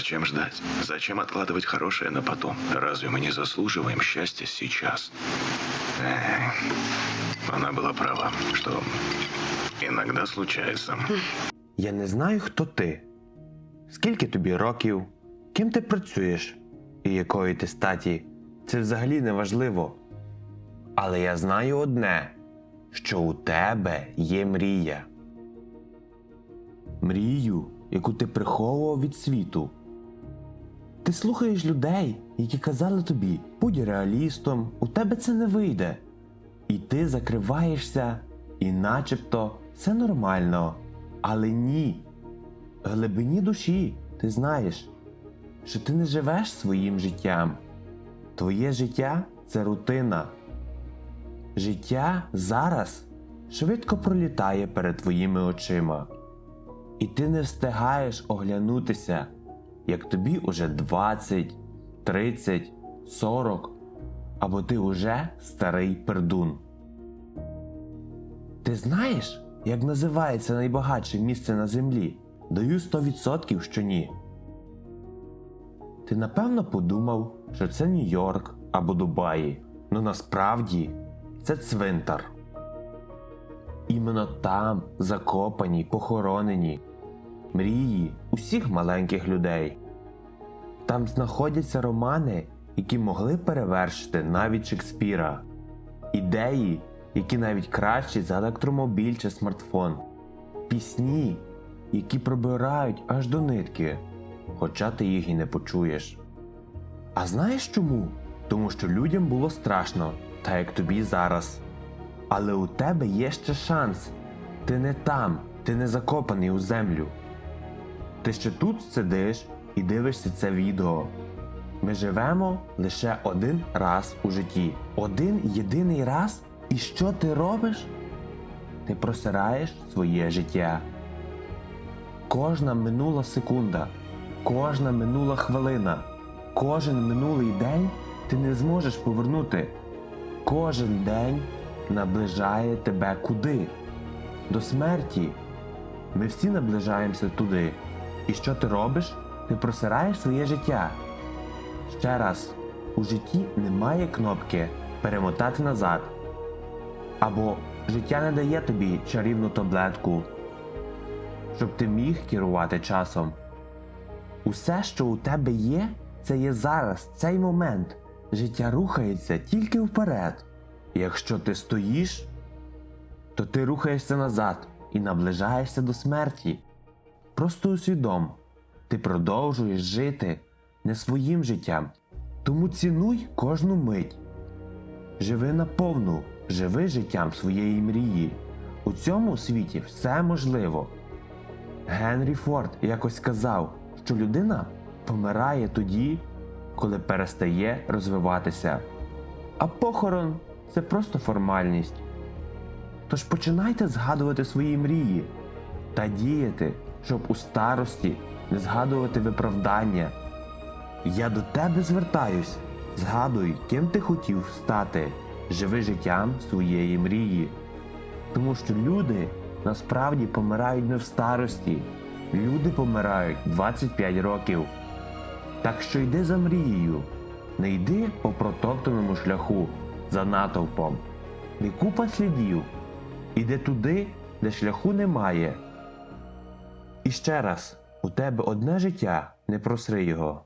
Зачем ждать? Зачем откладывать хорошее на потом? Разве мы не заслуживаем счастья сейчас? Эх, она была права, что иногда случается. Я не знаю, хто ти. Скільки тобі років, ким ти працюєш і якої ти статі. Це взагалі не важливо. Але я знаю одне, що у тебе є мрія. Мрію, яку ти приховував від світу. Ти слухаєш людей, які казали тобі, будь реалістом, у тебе це не вийде. І ти закриваєшся, і начебто все нормально. Але ні. В глибині душі ти знаєш, що ти не живеш своїм життям. Твоє життя це рутина. Життя зараз швидко пролітає перед твоїми очима. І ти не встигаєш оглянутися, як тобі уже 20, 30, 40, або ти уже старий пердун. Ти знаєш, як називається найбагатше місце на землі? Даю 100% що ні. Ти напевно подумав, що це Нью-Йорк або Дубаї. Ну насправді це цвинтар. Іменно там закопані, похоронені мрії усіх маленьких людей. Там знаходяться романи, які могли перевершити навіть Шекспіра, ідеї, які навіть кращі за електромобіль чи смартфон, пісні, які пробирають аж до нитки, хоча ти їх і не почуєш. А знаєш чому? Тому що людям було страшно, так як тобі зараз. Але у тебе є ще шанс. Ти не там, ти не закопаний у землю. Ти ще тут сидиш і дивишся це відео. Ми живемо лише один раз у житті. Один єдиний раз. І що ти робиш? Ти просираєш своє життя. Кожна минула секунда, кожна минула хвилина, кожен минулий день ти не зможеш повернути. Кожен день наближає тебе куди? До смерті. Ми всі наближаємося туди. І що ти робиш? Ти просираєш своє життя. Ще раз, у житті немає кнопки перемотати назад. Або життя не дає тобі чарівну таблетку, щоб ти міг керувати часом. Усе, що у тебе є, це є зараз, цей момент. Життя рухається тільки вперед. Якщо ти стоїш, то ти рухаєшся назад і наближаєшся до смерті. Просто усвідом, ти продовжуєш жити не своїм життям, тому цінуй кожну мить. Живи наповну, живи життям своєї мрії. У цьому світі все можливо. Генрі Форд якось сказав, що людина помирає тоді, коли перестає розвиватися. А похорон це просто формальність. Тож починайте згадувати свої мрії та діяти, щоб у старості не згадувати виправдання. Я до тебе звертаюсь. Згадуй, ким ти хотів стати, живи життям своєї мрії. Тому що люди насправді помирають не в старості. Люди помирають 25 років. Так що йди за мрією, не йди по протоптаному шляху за натовпом, не купа слідів, іди туди, де шляху немає. І ще раз, у тебе одне життя, не просри його.